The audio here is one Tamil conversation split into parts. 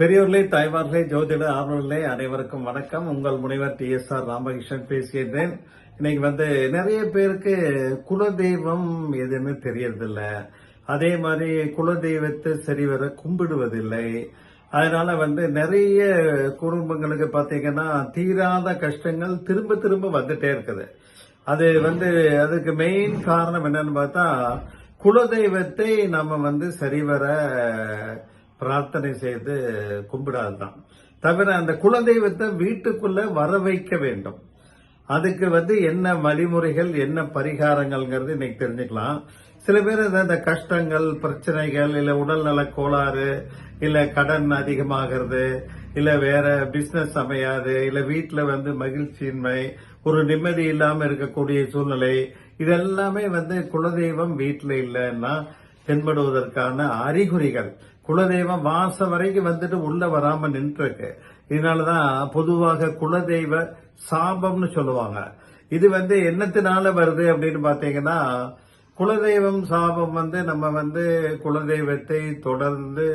பெரியோர்களே தாய்மார்களே ஜோதிட ஆர்வலர்களே அனைவருக்கும் வணக்கம். உங்கள் முனைவர் டி எஸ் ஆர் ராமகிருஷ்ணன் பேசுகின்றேன். இன்னைக்கு வந்து நிறைய பேருக்கு குலதெய்வம் எதுன்னு தெரியறதில்ல. அதே மாதிரி குலதெய்வத்தை சரிவர கும்பிடுவதில்லை. அதனால வந்து நிறைய குடும்பங்களுக்கு பார்த்தீங்கன்னா தீராத கஷ்டங்கள் திரும்ப திரும்ப வந்துட்டே இருக்குது. அது வந்து அதுக்கு மெயின் காரணம் என்னன்னு பார்த்தா குலதெய்வத்தை நம்ம வந்து சரிவர பிரார்த்தனை செய்து கும்பிடாதுதான். தவிர அந்த குலதெய்வத்தை வீட்டுக்குள்ள வர வைக்க வேண்டும். அதுக்கு வந்து என்ன வழிமுறைகள் என்ன பரிகாரங்கள்ங்கிறது இன்னைக்கு தெரிஞ்சுக்கலாம். சில பேர் இந்த- கஷ்டங்கள் பிரச்சனைகள் இல்லை உடல்நல கோளாறு இல்லை கடன் அதிகமாகிறது இல்லை வேற பிசினஸ் அமையாது இல்லை வீட்டில் வந்து மகிழ்ச்சியின்மை ஒரு நிம்மதி இல்லாமல் இருக்கக்கூடிய சூழ்நிலை இதெல்லாமே வந்து குலதெய்வம் வீட்டில் இல்லைன்னா தென்படுவதற்கான அறிகுறிகள். குலதெய்வம் வாசம் வரைக்கும் வந்துட்டு உள்ள வராம நின்றுருக்கு. இதனாலதான் பொதுவாக குலதெய்வ சாபம்னு சொல்லுவாங்க. இது வந்து என்னத்தினால வருது அப்படின்னு பாத்தீங்கன்னா குலதெய்வம் சாபம் வந்து நம்ம வந்து குலதெய்வத்தை தொடர்ந்து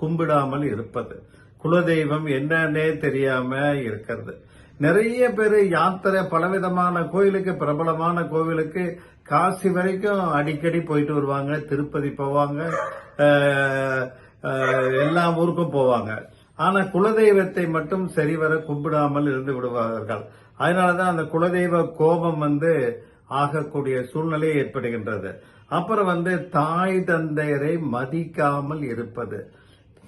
கும்பிடாமல் இருப்பது. குலதெய்வம் என்னன்னே தெரியாம இருக்கிறது. நிறைய பேர் யாத்திரை பலவிதமான கோயிலுக்கு பிரபலமான கோவிலுக்கு காசி வரைக்கும் அடிக்கடி போயிட்டு வருவாங்க. திருப்பதி போவாங்க. எல்லா ஊருக்கும் போவாங்க. ஆனா குலதெய்வத்தை மட்டும் சரிவர கும்பிடாமல் இருந்து விடுவார்கள். அதனாலதான் அந்த குலதெய்வ கோபம் வந்து ஆகக்கூடிய சூழ்நிலை ஏற்படுகின்றது. அப்புறம் வந்து தாய் தந்தையரை மதிக்காமல் இருப்பது.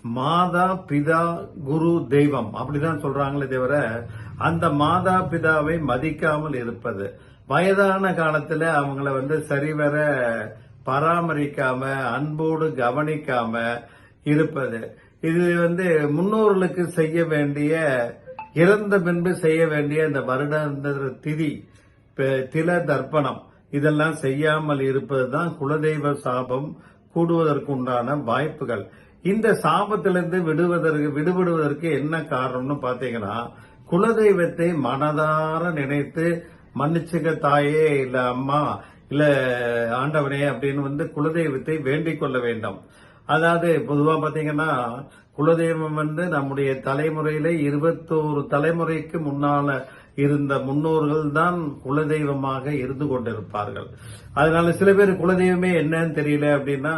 மாதா பிதா குரு தெய்வம். அப்படிதான் சொல்றாங்களே தவிர அந்த மாதா பிதாவை மதிக்காமல் இருப்பது. வயதான காலத்துல அவங்கள வந்து சரிவர பராமரிக்காம அன்போடு கவனிக்காம இருப்பது. இது வந்து முன்னோர்களுக்கு செய்ய வேண்டிய இறந்த பின்பு செய்ய வேண்டிய இந்த வருடாந்திர திதி தில தர்ப்பணம். இதெல்லாம் செய்யாமல் இருப்பதுதான் குலதெய்வ சாபம் கூடுவதற்கு உண்டான வாய்ப்புகள். இந்த சாபத்திலிருந்து விடுவதற்கு விடுபடுவதற்கு என்ன காரணம்னு பாத்தீங்கன்னா குலதெய்வத்தை மனதார நினைத்து மன்னிச்சுக்க தாயே இல்ல அம்மா இல்ல ஆண்டவனே அப்படின்னு வந்து குலதெய்வத்தை வேண்டிக் கொள்ள வேண்டும். அதாவது பொதுவாக பார்த்தீங்கன்னா குலதெய்வம் வந்து நம்முடைய தலைமுறையில இருபத்தோரு தலைமுறைக்கு முன்னால இருந்த முன்னோர்கள் தான் குலதெய்வமாக இருந்து கொண்டிருப்பார்கள். அதனால சில பேர் குலதெய்வமே என்னன்னு தெரியல அப்படின்னா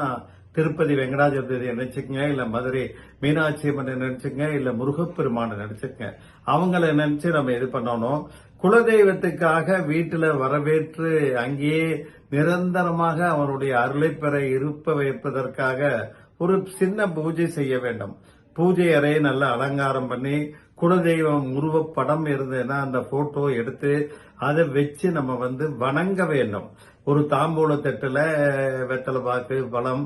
திருப்பதி வெங்கடாஜலபதியை நினைச்சுக்கங்க இல்ல மதுரை மீனாட்சி அம்மனை நினைச்சுக்கங்க இல்ல முருகப்பெருமானை நினைச்சுக்கங்க. அவங்கள நினைச்சு நம்ம இது பண்ணணும்? குலதெய்வத்துக்காக வீட்டுல வரவேற்று அங்கேயே நிரந்தரமாக அவனுடைய அருளை பெற இருப்ப வைப்பதற்காக ஒரு சின்ன பூஜை செய்ய வேண்டும். பூஜை அறையை நல்லா அலங்காரம் பண்ணி குலதெய்வம் உருவப்படம் இருந்ததுன்னா அந்த போட்டோ எடுத்து அதை வச்சு நம்ம வந்து வணங்க வேண்டும். ஒரு தாம்பூல தட்டுல வெத்தலை பாக்கு பழம்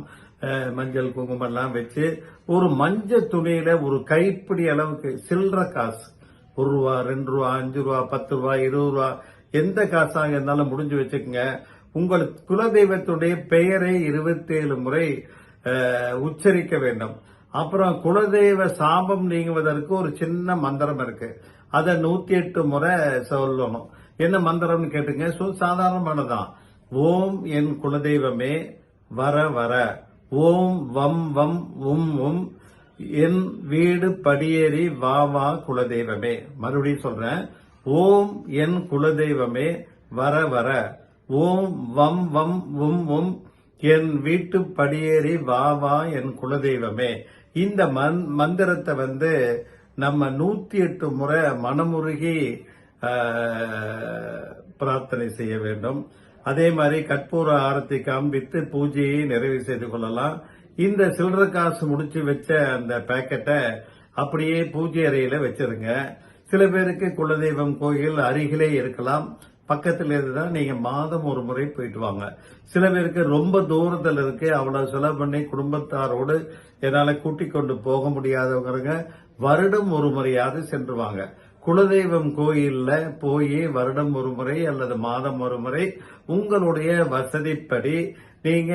மஞ்சள் குங்குமம் எல்லாம் வச்சு ஒரு மஞ்சள் துணியில ஒரு கைப்பிடி அளவுக்கு சில்லற காசு. ஒரு ரூபா ரெண்டு ரூபா அஞ்சு ரூபா பத்து ரூபா இருபது ரூபா எந்த காசாக இருந்தாலும் முடிஞ்சு வச்சுக்கோங்க. உங்கள் குலதெய்வத்துடைய பெயரை இருபத்தேழு முறை உச்சரிக்க வேண்டும். அப்புறம் குலதெய்வ சாபம் நீங்குவதற்கு ஒரு சின்ன மந்திரம் இருக்கு. அதை நூத்தி எட்டு முறை சொல்லணும். என்ன மந்திரம்னு கேட்டுங்க? சாதாரணமானதான். ஓம் என் குலதெய்வமே வர வர. ஓம் வம் வம் உம் உம். என் வீடு படியேறி வா வா குலதெய்வமே. மறுபடியும் சொல்றேன். ஓம் என் குலதெய்வமே வர வர. ஓம் வம் வம் உம் உம். என் வீட்டு படியேறி வா வா என் குலதெய்வமே. இந்த மந்- மந்திரத்தை வந்து நம்ம நூத்தி எட்டு முறை மனமுருகி பிரார்த்தனை செய்ய வேண்டும். அதே மாதிரி கற்பூர ஆரத்தை காண்பித்து பூஜையை நிறைவு செய்து கொள்ளலாம். இந்த சில்லற காசு முடிச்சு வச்ச அந்த பேக்கெட்டை அப்படியே பூஜை அறையில வச்சிருங்க. சில பேருக்கு குலதெய்வம் கோயில் அருகிலே இருக்கலாம். பக்கத்துல இருந்துதான் நீங்க மாதம் ஒரு முறை போயிட்டு வாங்க. சில பேருக்கு ரொம்ப தூரத்துல இருக்கு. அவ்வளவு செலவு பண்ணி குடும்பத்தாரோடு என்னால கூட்டிக் கொண்டு போக முடியாதவங்க வருடம் ஒரு முறையாவது சென்று வாங்க. குலதெய்வம் கோயில்ல போய் வருடம் ஒரு முறை அல்லது மாதம் ஒரு முறை உங்களுடைய வசதிப்படி நீங்க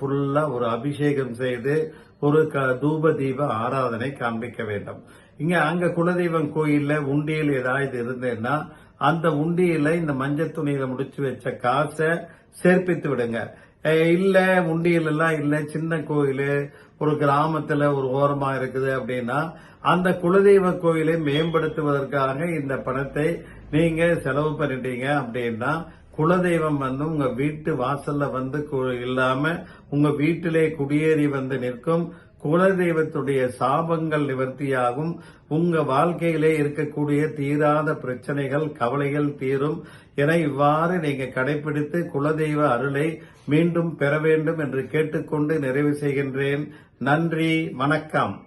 ஃபுல்லா ஒரு அபிஷேகம் செய்து ஒரு க- தூப தீப ஆராதனை காண்பிக்க வேண்டும். இங்க அங்க குலதெய்வம் கோயில்ல உண்டியல் ஏதாவது இருந்ததுன்னா அந்த உண்டியல இந்த மஞ்சள் துணியில முடிச்சு வச்ச காசை சேர்ப்பித்து விடுங்க. இல்ல உண்டியல் எல்லாம் இல்ல சின்ன கோயில் ஒரு கிராமத்துல ஒரு ஓரமா இருக்குது அப்படின்னா அந்த குலதெய்வ கோயிலை மேம்படுத்துவதற்காக இந்த பணத்தை நீங்க செலவு பண்ணிட்டீங்க அப்படின்னா குலதெய்வம் வந்து உங்க வீட்டு வாசல்ல வந்து இல்லாம உங்க வீட்டிலே குடியேறி வந்து நிற்கும் குலதெய்வத்துடைய சாபங்கள் நிவர்த்தியாகும். உங்க வாழ்க்கையிலே இருக்கக்கூடிய தீராத பிரச்சனைகள் கவலைகள் தீரும். என இவ்வாறு நீங்க கடைபிடித்து குலதெய்வ அருளை மீண்டும் பெற வேண்டும் என்று கேட்டுக்கொண்டு நிறைவு செய்கின்றேன். நன்றி வணக்கம்.